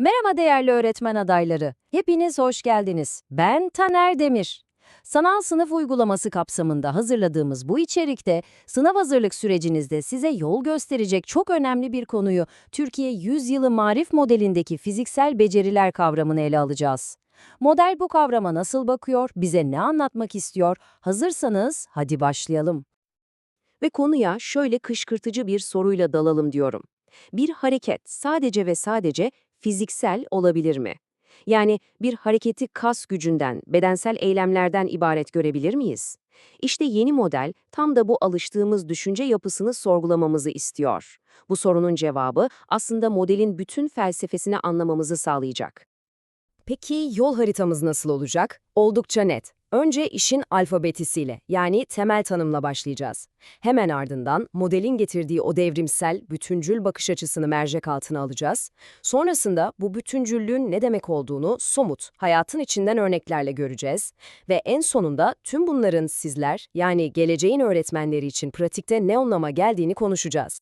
Merhaba değerli öğretmen adayları. Hepiniz hoş geldiniz. Ben Taner Demir. Sanal sınıf uygulaması kapsamında hazırladığımız bu içerikte sınav hazırlık sürecinizde size yol gösterecek çok önemli bir konuyu Türkiye Yüzyılı Marif modelindeki fiziksel beceriler kavramını ele alacağız. Model bu kavrama nasıl bakıyor, bize ne anlatmak istiyor? Hazırsanız hadi başlayalım. Ve konuya şöyle kışkırtıcı bir soruyla dalalım diyorum. Bir hareket sadece ve sadece fiziksel olabilir mi? Yani bir hareketi kas gücünden, bedensel eylemlerden ibaret görebilir miyiz? İşte yeni model tam da bu alıştığımız düşünce yapısını sorgulamamızı istiyor. Bu sorunun cevabı aslında modelin bütün felsefesini anlamamızı sağlayacak. Peki yol haritamız nasıl olacak? Oldukça net. Önce işin alfabetisiyle yani temel tanımla başlayacağız. Hemen ardından modelin getirdiği o devrimsel, bütüncül bakış açısını mercek altına alacağız. Sonrasında bu bütüncüllüğün ne demek olduğunu somut, hayatın içinden örneklerle göreceğiz. Ve en sonunda tüm bunların sizler yani geleceğin öğretmenleri için pratikte ne anlama geldiğini konuşacağız.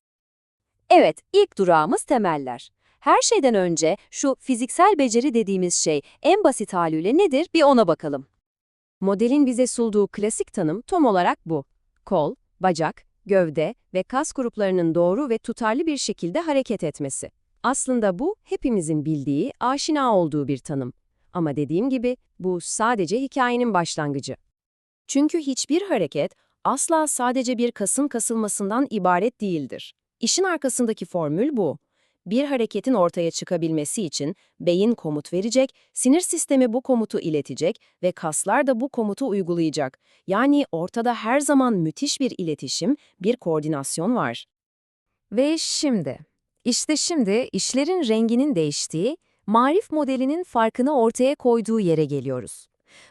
Evet, ilk durağımız temeller. Her şeyden önce şu fiziksel beceri dediğimiz şey en basit haliyle nedir bir ona bakalım. Modelin bize sunduğu klasik tanım tam olarak bu. Kol, bacak, gövde ve kas gruplarının doğru ve tutarlı bir şekilde hareket etmesi. Aslında bu hepimizin bildiği, aşina olduğu bir tanım. Ama dediğim gibi bu sadece hikayenin başlangıcı. Çünkü hiçbir hareket asla sadece bir kasın kasılmasından ibaret değildir. İşin arkasındaki formül bu. Bir hareketin ortaya çıkabilmesi için beyin komut verecek, sinir sistemi bu komutu iletecek ve kaslar da bu komutu uygulayacak. Yani ortada her zaman müthiş bir iletişim, bir koordinasyon var. Ve şimdi, işte şimdi işlerin renginin değiştiği, marif modelinin farkını ortaya koyduğu yere geliyoruz.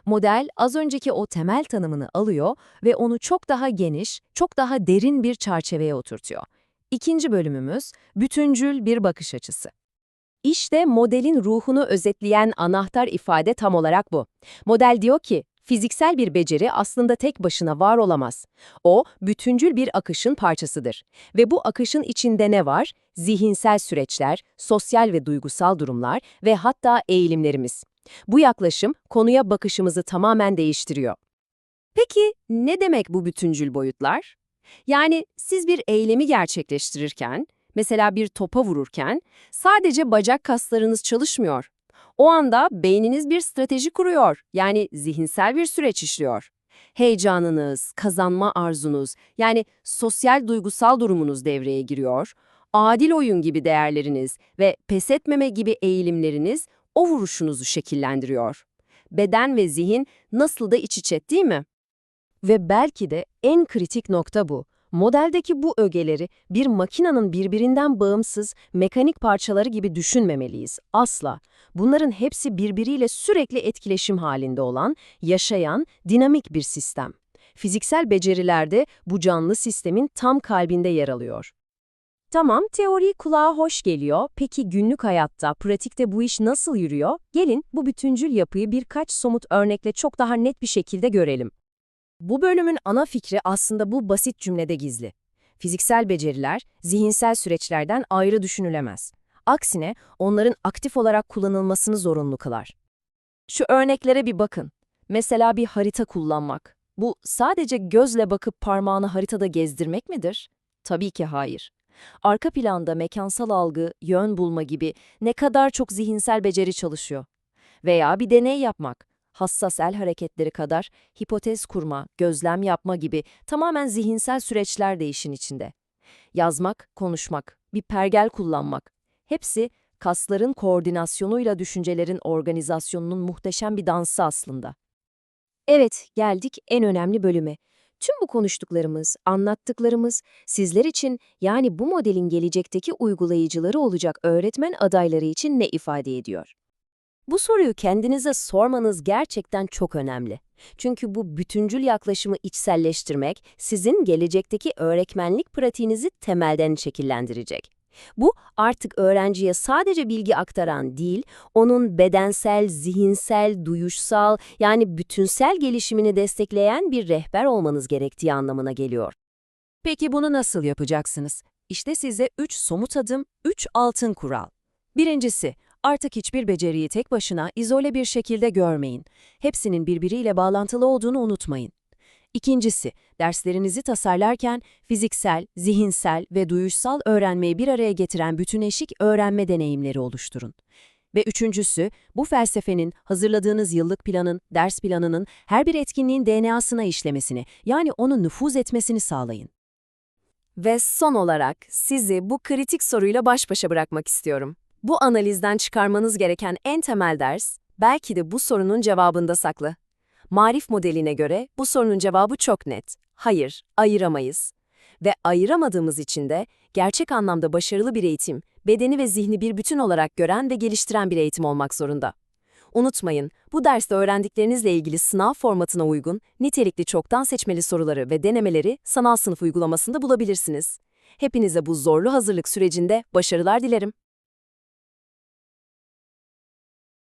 Model az önceki o temel tanımını alıyor ve onu çok daha geniş, çok daha derin bir çerçeveye oturtuyor. İkinci bölümümüz, bütüncül bir bakış açısı. İşte modelin ruhunu özetleyen anahtar ifade tam olarak bu. Model diyor ki, fiziksel bir beceri aslında tek başına var olamaz. O, bütüncül bir akışın parçasıdır. Ve bu akışın içinde ne var? Zihinsel süreçler, sosyal ve duygusal durumlar ve hatta eğilimlerimiz. Bu yaklaşım konuya bakışımızı tamamen değiştiriyor. Peki ne demek bu bütüncül boyutlar? Yani siz bir eylemi gerçekleştirirken, mesela bir topa vururken, sadece bacak kaslarınız çalışmıyor. O anda beyniniz bir strateji kuruyor, yani zihinsel bir süreç işliyor. Heyecanınız, kazanma arzunuz, yani sosyal duygusal durumunuz devreye giriyor. Adil oyun gibi değerleriniz ve pes etmeme gibi eğilimleriniz o vuruşunuzu şekillendiriyor. Beden ve zihin nasıl da iç içe değil mi? Ve belki de en kritik nokta bu. Modeldeki bu ögeleri bir makinanın birbirinden bağımsız mekanik parçaları gibi düşünmemeliyiz. Asla. Bunların hepsi birbiriyle sürekli etkileşim halinde olan, yaşayan, dinamik bir sistem. Fiziksel becerilerde bu canlı sistemin tam kalbinde yer alıyor. Tamam, teori kulağa hoş geliyor. Peki günlük hayatta, pratikte bu iş nasıl yürüyor? Gelin bu bütüncül yapıyı birkaç somut örnekle çok daha net bir şekilde görelim. Bu bölümün ana fikri aslında bu basit cümlede gizli. Fiziksel beceriler, zihinsel süreçlerden ayrı düşünülemez. Aksine onların aktif olarak kullanılmasını zorunlu kılar. Şu örneklere bir bakın. Mesela bir harita kullanmak. Bu sadece gözle bakıp parmağını haritada gezdirmek midir? Tabii ki hayır. Arka planda mekansal algı, yön bulma gibi ne kadar çok zihinsel beceri çalışıyor. Veya bir deney yapmak hassas el hareketleri kadar hipotez kurma, gözlem yapma gibi tamamen zihinsel süreçler de işin içinde. Yazmak, konuşmak, bir pergel kullanmak, hepsi kasların koordinasyonuyla düşüncelerin organizasyonunun muhteşem bir dansı aslında. Evet, geldik en önemli bölüme. Tüm bu konuştuklarımız, anlattıklarımız sizler için yani bu modelin gelecekteki uygulayıcıları olacak öğretmen adayları için ne ifade ediyor? Bu soruyu kendinize sormanız gerçekten çok önemli. Çünkü bu bütüncül yaklaşımı içselleştirmek sizin gelecekteki öğretmenlik pratiğinizi temelden şekillendirecek. Bu artık öğrenciye sadece bilgi aktaran değil, onun bedensel, zihinsel, duyuşsal yani bütünsel gelişimini destekleyen bir rehber olmanız gerektiği anlamına geliyor. Peki bunu nasıl yapacaksınız? İşte size 3 somut adım, 3 altın kural. Birincisi, Artık hiçbir beceriyi tek başına izole bir şekilde görmeyin. Hepsinin birbiriyle bağlantılı olduğunu unutmayın. İkincisi, derslerinizi tasarlarken fiziksel, zihinsel ve duyuşsal öğrenmeyi bir araya getiren bütüneşik öğrenme deneyimleri oluşturun. Ve üçüncüsü, bu felsefenin hazırladığınız yıllık planın, ders planının her bir etkinliğin DNA'sına işlemesini, yani onun nüfuz etmesini sağlayın. Ve son olarak sizi bu kritik soruyla baş başa bırakmak istiyorum. Bu analizden çıkarmanız gereken en temel ders, belki de bu sorunun cevabında saklı. Marif modeline göre bu sorunun cevabı çok net. Hayır, ayıramayız. Ve ayıramadığımız için de gerçek anlamda başarılı bir eğitim, bedeni ve zihni bir bütün olarak gören ve geliştiren bir eğitim olmak zorunda. Unutmayın, bu derste öğrendiklerinizle ilgili sınav formatına uygun, nitelikli çoktan seçmeli soruları ve denemeleri sanal sınıf uygulamasında bulabilirsiniz. Hepinize bu zorlu hazırlık sürecinde başarılar dilerim.